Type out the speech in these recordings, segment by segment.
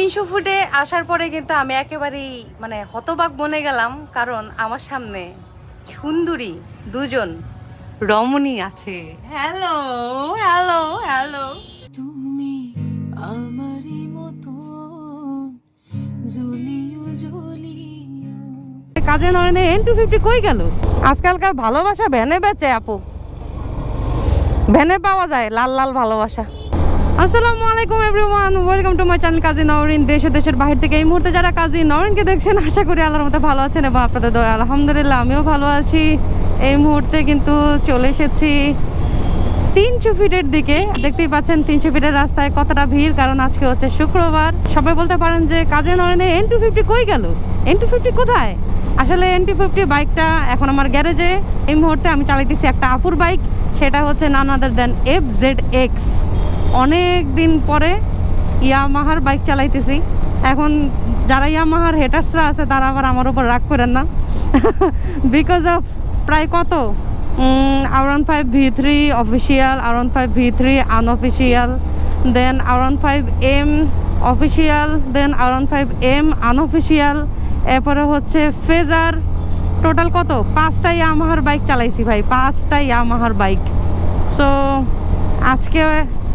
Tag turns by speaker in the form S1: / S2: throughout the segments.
S1: তিনশো ফুটে আসার পরে কিন্তু আমি একেবারেই মানে হতবাক বনে গেলাম কারণ আমার সামনে সুন্দরী দুজন রমণী আছে। হ্যালো হ্যালো হ্যালো
S2: তুমি আমারই মতো জ্বলিও জ্বলিও।
S1: কাজে নরেনের এন টু ফিফটি কই গেল? আজকালকার ভালোবাসা ভ্যানে বেচে আপু। ভ্যানে পাওয়া যায় লাল লাল ভালোবাসা। আসসালামু আলাইকুম everyone, welcome to my channel Kazi Naureen. দেশ ও দেশের বাহির থেকে এই মুহূর্তে যারা কাজী নওরিনকে দেখছেন, আশা করি আল্লাহর মতো ভালো আছেন এবং আপনাদের দয়া, আলহামদুলিল্লাহ আমিও ভালো আছি। এই মুহূর্তে কিন্তু চলে এসেছি তিনশো ফিটের দিকে। দেখতেই পাচ্ছেন তিনশো ফিটের রাস্তায় কতটা ভিড়, কারণ আজকে হচ্ছে শুক্রবার। সবাই বলতে পারেন যে কাজী নরেনের এন টু ফিফটি কই গেল? এন টু ফিফটি কোথায়? আসলে এন টু ফিফটি বাইকটা এখন আমার গ্যারেজে। এই মুহূর্তে আমি চালাইতেছি একটা আপুর বাইক, সেটা হচ্ছে none other than F Z X অনেক দিন পরে ইয়ামাহার বাইক চালাইতেছি। এখন যারা ইয়ামাহার হেটার্সরা আছে, তারা আবার আমার উপর রাগ করেন না। বিকজ অফ প্রায় কত? R one five V three official R one five V three unofficial then R one five M official then R one five M unofficial এরপরে হচ্ছে ফেজার টোটাল কত? পাঁচটা ইয়ামাহার বাইক চালাইছি ভাই, পাঁচটা ইয়ামাহার বাইক সো আজকে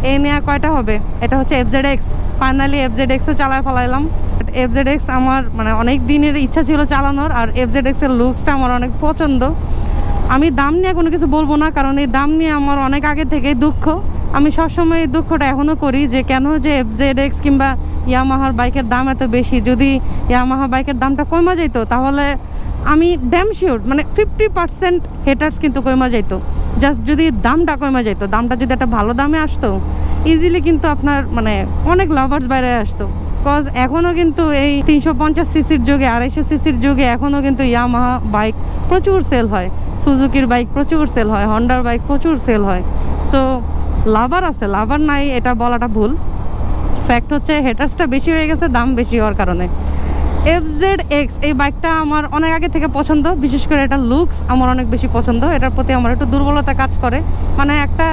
S1: এই নেওয়া কয়টা হবে? এটা হচ্ছে এফজেড এক্স ফাইনালি এফজেড এক্সও চালায় ফেলাইলাম। এফজেড এক্স আমার মানে অনেক দিনের ইচ্ছা ছিল চালানোর, আর এফজেড এক্সের লুকসটা আমার অনেক পছন্দ। আমি দাম নিয়ে কোনো কিছু বলব না, কারণ এই দাম নিয়ে আমার অনেক আগে থেকেই দুঃখ। আমি সবসময় এই দুঃখটা এখনও করি যে কেন যে এফজেড এক্স কিংবা ইয়ামাহার বাইকের দাম এত বেশি। যদি ইয়ামাহা বাইকের দামটা কমা যেত তাহলে আমি ড্যাম শিওর মানে ফিফটি পার্সেন্ট হেটার্স কিন্তু কমা যেত জাস্ট যদি দামটা কমে যেত দামটা যদি একটা ভালো দামে আসতো ইজিলি কিন্তু আপনার মানে অনেক লাভার্স বাইরে আসতো। কজ এখনও কিন্তু এই তিনশো পঞ্চাশ সিসির যুগে, আড়াইশো সিসির যুগে এখনও কিন্তু ইয়ামাহা বাইক প্রচুর সেল হয়। সুজুকির বাইক প্রচুর সেল হয় হন্ডার বাইক প্রচুর সেল হয়। সো লাভার আছে লাভার নাই, এটা বলাটা ভুল। ফ্যাক্ট হচ্ছে হেটার্সটা বেশি হয়ে গেছে, দাম বেশি হওয়ার কারণে। এফ জেড এক্স এই বাইকটা আমার অনেক আগে থেকে পছন্দ, বিশেষ করে এটা লুকস আমার অনেক বেশি পছন্দ, এটার প্রতি আমার একটু দুর্বলতা কাজ করে। মানে একটা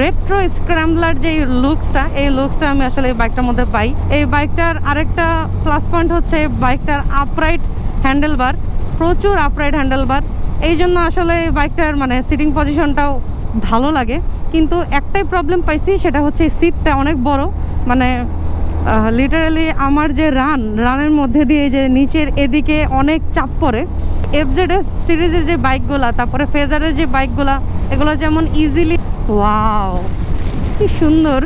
S1: রেট্রো স্ক্র্যাম্বলার যে লুকসটা এই লুকসটা আমি আসলে এই বাইকটার মধ্যে পাই। এই বাইকটার আরেকটা প্লাস পয়েন্ট হচ্ছে বাইকটার আপরাইট হ্যান্ডেলবার প্রচুর আপরাইট হ্যান্ডেলবার এই জন্য আসলে বাইকটার মানে সিটিং পজিশনটাও ভালো লাগে। কিন্তু একটাই প্রবলেম পাইছি, সেটা হচ্ছে সিটটা অনেক বড় মানে লিটারালি আমার যে রান রানের মধ্যে দিয়ে যে নিচের এদিকে অনেক চাপ পড়ে এফজেডএস সিরিজের যে বাইকগুলা তারপরে ফেজারের যে বাইকগুলা এগুলো যেমন ইজিলি ওয়াও কি সুন্দর।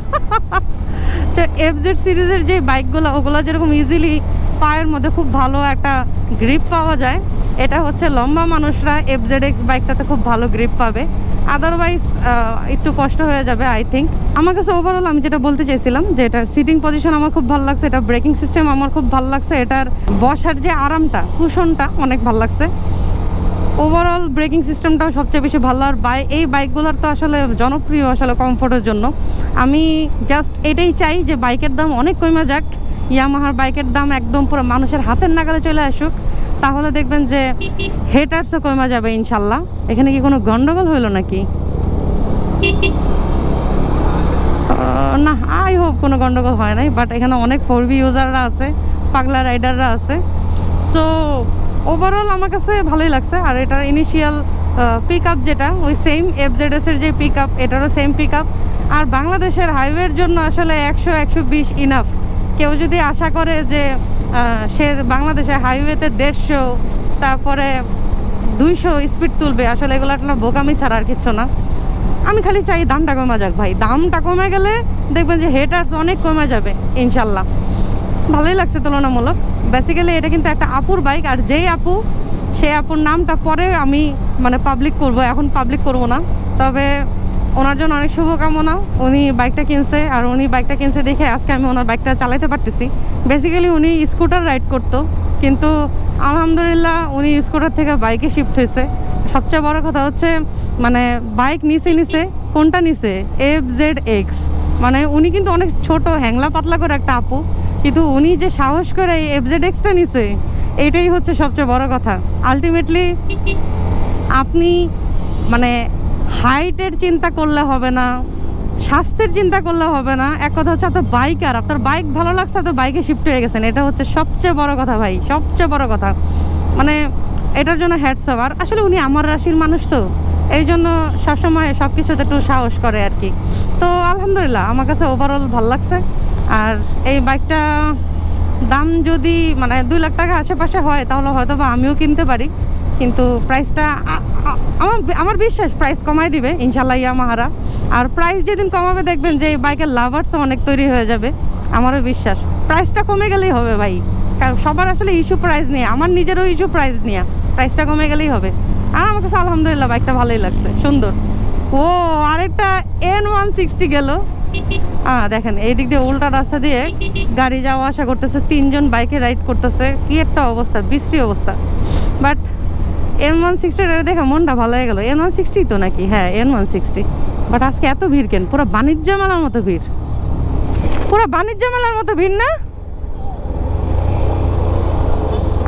S1: তো এফজেড সিরিজের যে বাইকগুলো ওগুলো যেরকম ইজিলি পায়ের মধ্যে খুব ভালো একটা গ্রিপ পাওয়া যায়, এটা হচ্ছে লম্বা মানুষরা এফজেড এক্স বাইকটাতে খুব ভালো গ্রিপ পাবে। আদারওয়াইজ একটু কষ্ট হয়ে যাবে আই থিঙ্ক আমার কাছে ওভারঅল আমি যেটা বলতে চাইছিলাম, যে এটার সিটিং পজিশন আমার খুব ভালো লাগছে এটা ব্রেকিং সিস্টেম আমার খুব ভালো লাগছে, এটার বসার যে আরামটা, কুশনটা অনেক ভালো লাগছে। ওভারঅল ব্রেকিং সিস্টেমটাও সবচেয়ে বেশি ভালো, আর বাই এই বাইকগুলোর তো আসলে জনপ্রিয় আসলে কমফোর্টের জন্য। আমি জাস্ট এটাই চাই যে বাইকের দাম অনেক কমে যাক ইয়ামাহার বাইকের দাম একদম পুরো মানুষের হাতের নাগালে চলে আসুক। তাহলে দেখবেন যে হেটার্সও কমে যাবে ইনশাল্লাহ। এখানে কি কোনো গন্ডগোল হইল নাকি? না আই হোপ কোনো গন্ডগোল হয় নাই বাট এখানে অনেক ফোর বি ইউজাররা আছে, পাগলা রাইডাররা আছে। সো ওভারঅল আমার কাছে ভালোই লাগছে, আর এটার ইনিশিয়াল পিক আপ যেটা, ওই সেম এফজেডএসের যে পিক আপ এটারও সেম পিক আপ আর বাংলাদেশের হাইওয়ের জন্য আসলে একশো একশো বিশ ইনাফ কেউ যদি আশা করে যে সে বাংলাদেশের হাইওয়েতে দেড়শো, তারপরে দুইশো স্পিড তুলবে। আসলে এগুলো একটা বোকামি ছাড়া আর কিচ্ছু না। আমি খালি চাই দামটা কমে যাক ভাই। দামটা কমে গেলে দেখবেন যে হেটার্স অনেক কমে যাবে, ইনশাল্লাহ। ভালোই লাগছে তুলনামূলক। বেসিক্যালি এটা কিন্তু একটা আপুর বাইক আর যেই আপু, সেই আপুর নামটা পরে আমি মানে পাবলিক করব। এখন পাবলিক করব না। তবে ওনার জন্য অনেক শুভকামনা। উনি বাইকটা কিনছে আর উনি বাইকটা কিনছে দেখে আজকে আমি ওনার বাইকটা চালাতে পারতেছি। বেসিক্যালি উনি স্কুটার রাইড করতো, কিন্তু আলহামদুলিল্লাহ উনি স্কুটার থেকে বাইকে শিফট হয়েছে। সবচেয়ে বড় কথা হচ্ছে মানে বাইক নিচে নিচে, কোনটা নিচে? এফ জেড এক্স মানে উনি কিন্তু অনেক ছোট, হ্যাংলা পাতলা করে একটা আপু, কিন্তু উনি যে সাহস করে এই এফ জেড এক্সটা নিছে, এটাই হচ্ছে সবচেয়ে বড় কথা। আলটিমেটলি আপনি মানে হাইটের চিন্তা করলে হবে না, স্বাস্থ্যের চিন্তা করলে হবে না। এক কথা হচ্ছে, আপনার বাইক আর আপনার বাইক ভালো লাগছে, আপনার বাইকে শিফট হয়ে গেছেন। এটা হচ্ছে সবচেয়ে বড় কথা ভাই, সবচেয়ে বড় কথা। মানে এটার জন্য হ্যাডসঅপ আর আসলে উনি আমার রাশির মানুষ তো, এই জন্য সবসময় সব কিছুতে একটু সাহস করে আর কি। তো আলহামদুলিল্লাহ, আমার কাছে ওভারঅল ভালো লাগছে। আর এই বাইকটা দাম যদি মানে দুই লাখ টাকা আশেপাশে হয়, তাহলে হয়তো বা আমিও কিনতে পারি। কিন্তু প্রাইসটা আমার আমার বিশ্বাস প্রাইস কমাই দিবে ইনশাল্লাহ ইয়ামাহারা আর প্রাইস যেদিন কমাবে দেখবেন যে বাইকের লাভার্স অনেক তৈরি হয়ে যাবে। আমারও বিশ্বাস। প্রাইসটা কমে গেলেই হবে ভাই। কারণ সবার আসলে ইস্যু প্রাইস নিয়ে, আমার নিজেরও ইস্যু প্রাইস নিয়ে প্রাইসটা কমে গেলেই হবে। আর আমার কাছে আলহামদুলিল্লাহ বাইকটা ভালোই লাগছে, সুন্দর। ও, আরেকটা এন ওয়ান সিক্সটি গেল। হ্যাঁ দেখেন, এই দিক দিয়ে উল্টা রাস্তা দিয়ে গাড়ি যাওয়া আসা করতেছে, তিনজন বাইকে রাইড করতেছে। কি একটা অবস্থা, বিশ্রী অবস্থা। বাট এন ওয়ান সিক্সটি দেখে মনটা ভালো হয়ে গেল। এন ওয়ান সিক্সটি তো নাকি? হ্যাঁ এন ওয়ান সিক্সটি বাট আজকে এত ভিড় কেন? পুরো বাণিজ্য মেলার মতো ভিড়। পুরো বাণিজ্য মেলার মতো ভিড় না?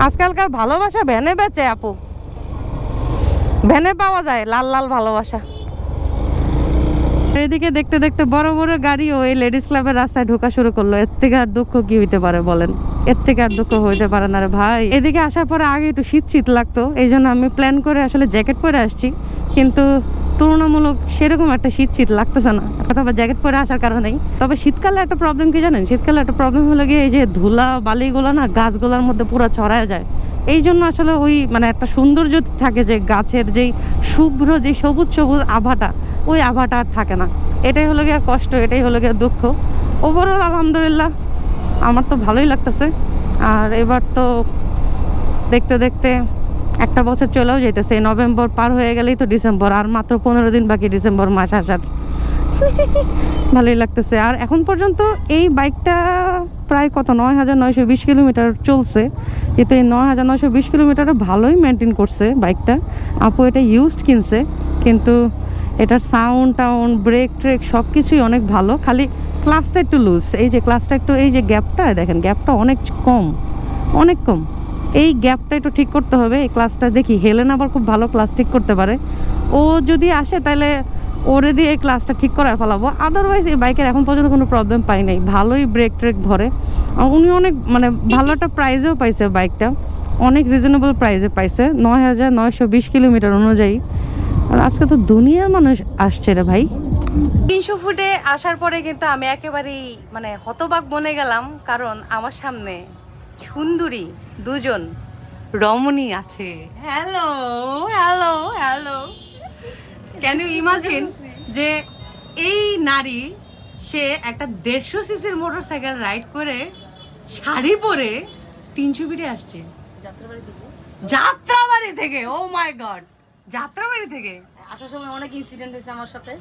S1: আজকালকার ভালোবাসা ভ্যানে বেচে আপু। ভ্যানে পাওয়া যায়, লাল লাল ভালোবাসা। এদিকে দেখতে দেখতে বড় বড় গাড়িও এই লেডিস ক্লাবের রাস্তায় ঢোকা শুরু করল। এর থেকে আর দুঃখ কি হইতে পারে বলেন? এর থেকে আর দুঃখ হইতে পারে না রে ভাই। এদিকে আসার পরে আগে একটু শীত শীত লাগতো এই জন্য আমি প্ল্যান করে আসলে জ্যাকেট পরে আসছি। কিন্তু তুলনামূলক সেরকম একটা শীত শীত লাগতেছে না। অথবা জ্যাকেট পরে আসার কারণেই তবে শীতকালে একটা প্রবলেম কি জানেন? শীতকালে একটা প্রবলেম হলো গিয়ে এই যে ধুলা, বালিগুলো না গাছগুলোর মধ্যে পুরো ছড়ায় যায়। এই জন্য আসলে ওই মানে একটা সৌন্দর্য থাকে যে গাছের যেই শুভ্র, যে সবুজ সবুজ আভাটা, ওই আভাটা আর থাকে না। এটাই হলো গিয়ে কষ্ট, এটাই হলো গিয়ে দুঃখ। ওভারঅল আলহামদুলিল্লাহ আমার তো ভালোই লাগতেছে। আর এবার তো দেখতে দেখতে একটা বছর চলেও যেতেছে নভেম্বর পার হয়ে গেলেই তো ডিসেম্বর, আর মাত্র পনেরো দিন বাকি ডিসেম্বর মাস আসার। ভালোই লাগতেছে। আর এখন পর্যন্ত এই বাইকটা প্রায় কত? নয় হাজার নয়শো বিশ কিলোমিটার চলছে। কিন্তু এই নয় হাজার নয়শো বিশ কিলোমিটারও ভালোই মেনটেন করছে বাইকটা। আপু এটা ইউজড কিনছে, কিন্তু এটার সাউন্ড টাউন ব্রেক ট্রেক সব কিছুই অনেক ভালো। খালি ক্লাসটা একটু লুজ এই যে ক্লাসটা একটু, এই যে গ্যাপটা দেখেন গ্যাপটা অনেক কম অনেক কম। এই গ্যাপটা একটু ঠিক করতে হবে। এই ক্লাসটা দেখি হেলেন আবার খুব ভালো ক্লাস ঠিক করতে পারে। ও যদি আসে, তাহলে ওরে দিয়ে এই ক্লাসটা ঠিক করে ফেলাবো। আদারওয়াইজ এই বাইকের এখন পর্যন্ত কোনো প্রবলেম পাই নাই। ভালোই ব্রেক ট্রেক ধরে। উনি অনেক মানে ভালো একটা প্রাইজেও পাইছে বাইকটা অনেক রিজনেবল প্রাইজে পাইছে। নয় হাজার নয়শো বিশ কিলোমিটার অনুযায়ী। আর আজকে তো দুনিয়ার মানুষ আসছে রে ভাই। তিনশো ফুটে আসার পরে কিন্তু আমি একেবারেই মানে হতবাক বনে গেলাম। কারণ আমার সামনে সুন্দরী দুজন রমণী আছে। Hello hello hello can you imagine যে এই নারী সে একটা দেড়শো সিসির মোটর সাইকেল রাইড করে শাড়ি পরে তিনশো ফিটে আসছে।
S3: যাত্রাবাড়ি থেকে?
S1: ও মাই গড যাত্রাবাড়ি থেকে।
S3: আসার সময় অনেক ইনসিডেন্ট হয়েছে আমার সাথে।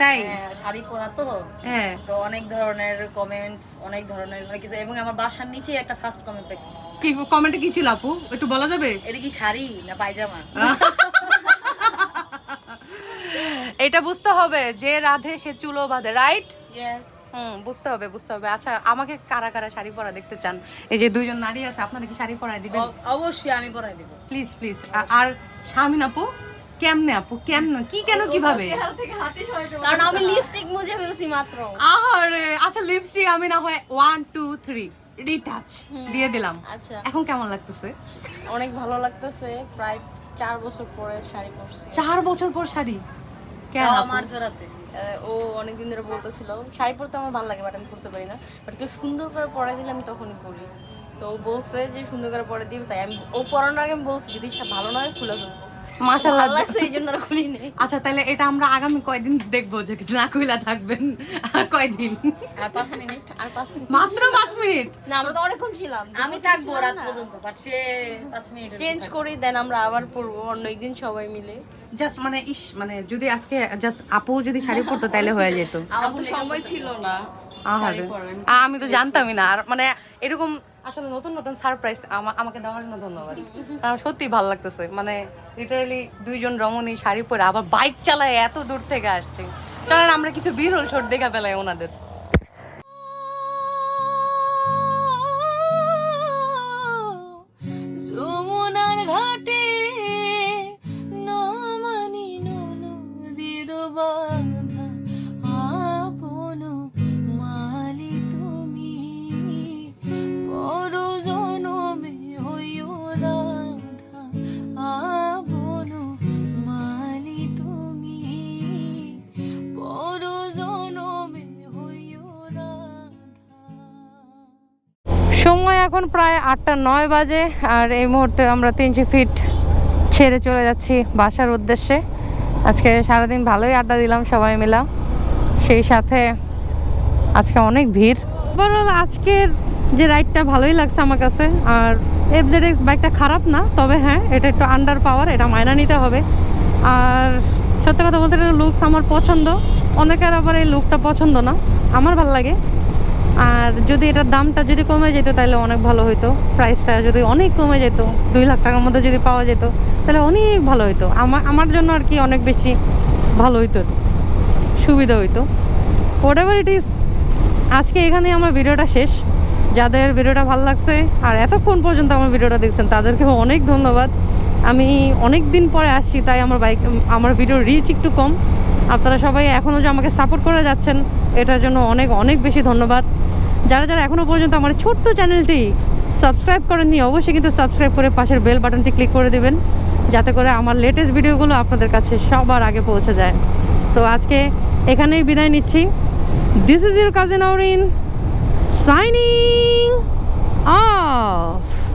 S1: তাই?
S3: হ্যাঁ, শাড়ি পরা তো।
S1: হ্যাঁ।
S3: তো অনেক ধরনের কমেন্টস অনেক ধরনের অনেক কিছু এবং আমার বাসার নিচেই একটা ফার্স্ট কমেন্ট পাইছি।
S1: কি কমেন্টে কি ছিল আপু? একটু বলা যাবে?
S3: এটা কি শাড়ি না পায়জামা?
S1: এটা বুঝতে হবে যে রাধে সে চুলো বাঁধে রাইট
S3: ইয়েস
S1: হুম বুঝতে হবে বুঝতে হবে। আচ্ছা আমাকে কারা কারা শাড়ি পরা দেখতে চান? এই যে দুইজন নারী আছে আপনারা কি শাড়ি পরায় দিবেন?
S3: অবশ্যই আমি পরাই দেব।
S1: প্লিজ প্লিজ আর শামিন আপু কেমনে আপু? কেমনে? কি কেন কীভাবে?
S3: কারণ আমি লিপস্টিক মুছে ফেলছি মাত্র।
S1: আরে আচ্ছা লিপস্টিক আমি না হয় ওয়ান টু থ্রি রিটাচ দিয়ে দিলাম।
S4: আচ্ছা।
S1: এখন কেমন লাগতেছে?
S4: অনেক ভালো লাগতেছে প্রায় চার বছর পরে শাড়ি পরছি।
S1: চার বছর পর শাড়ি?
S3: আমার জোড়াতে।
S4: ও অনেকদিন ধরে বলতেছিল শাড়ি পরতে আমার ভালো লাগে বাট আমি পরতে পারি না। বাট কেউ সুন্দর করে পরে দিলে আমি তখনই পরি। তো ও বলছে যে সুন্দর করে পরে দিবে তাই আমি ও পরানোর আগে আমি বলছি যদি ভালো নয় খুলে ফেলব।
S1: মাশাআল্লাহ।
S4: ভালো লাগছে এই জন্য খুলি নেই।
S1: আচ্ছা তাহলে এটা আমরা আগামী কয়দিন দেখব যে না কইলা থাকবেন। আর কয়দিন?
S3: আর পাঁচ মিনিট
S4: আর পাঁচ মিনিট।
S1: মাত্র পাঁচ মিনিট?
S4: না আমরা তো অনেকক্ষণ ছিলাম।
S3: আমি থাকব রাত পর্যন্ত বাট সে পাঁচ মিনিট
S4: চেঞ্জ করি দেন আমরা আবার পরবো অন্য একদিন সবাই মিলে।
S1: জাস্ট মানে ইস মানে যদি আজকে জাস্ট আপু যদি শাড়ি পরতো তাহলে হয়ে যেত।
S4: আমার তো সময় ছিল না।
S1: আর আমি তো জানতামই না। আর মানে এরকম আসলে নতুন নতুন সারপ্রাইজ আমাকে দেওয়ার জন্য ধন্যবাদ। কারণ সত্যি ভালো লাগতেছে। মানে লিটারালি দুইজন রমণী শাড়ি পরে আবার বাইক চালায় এত দূর থেকে আসছে। কারণ আমরা কিছু বিরল ছোট দেখা পেলাই ওনাদের। সময় এখন প্রায় আটটা নয় বাজে, আর এই মুহূর্তে আমরা তিনশো ফিট ছেড়ে চলে যাচ্ছি বাসার উদ্দেশ্যে। আজকে সারাদিন ভালোই আড্ডা দিলাম, সবাই মিলা। সেই সাথে আজকে অনেক ভিড়। ওভারঅল আজকের যে রাইডটা ভালোই লাগছে আমার কাছে, আর এফ জেড এক্স বাইকটা খারাপ না, তবে হ্যাঁ এটা একটু আন্ডার পাওয়ার এটা মায়না নিতে হবে। আর সত্যি কথা বলতে এটা লুকস আমার পছন্দ। অনেকের আবার এই লুকটা পছন্দ না। আমার ভালো লাগে। আর যদি এটার দামটা যদি কমে যেত, তাহলে অনেক ভালো হতো প্রাইসটা যদি অনেক কমে যেত, দুই লাখ টাকার মধ্যে যদি পাওয়া যেত, তাহলে অনেক ভালো হতো আমার আমার জন্য আর কি অনেক বেশি ভালো হইতো, সুবিধা হইতো। হোয়াট এভার ইট ইজ আজকে এখানেই আমার ভিডিওটা শেষ। যাদের ভিডিওটা ভালো লাগছে, আর এতক্ষণ পর্যন্ত আমার ভিডিওটা দেখছেন, তাদেরকেও অনেক ধন্যবাদ। আমি অনেক দিন পরে আসছি, তাই আমার বাইক, আমার ভিডিও রিচ একটু কম। আপনারা সবাই এখনও যে আমাকে সাপোর্ট করে যাচ্ছেন, এটার জন্য অনেক অনেক বেশি ধন্যবাদ। যারা যারা এখনও পর্যন্ত আমার ছোট্ট চ্যানেলটি সাবস্ক্রাইব করেননি, অবশ্যই কিন্তু সাবস্ক্রাইব করে পাশের বেল বাটনটি ক্লিক করে দেবেন, যাতে করে আমার লেটেস্ট ভিডিওগুলো আপনাদের কাছে সবার আগে পৌঁছে যায় তো আজকে এখানেই বিদায় নিচ্ছি this is your Kazi Naureen signing off.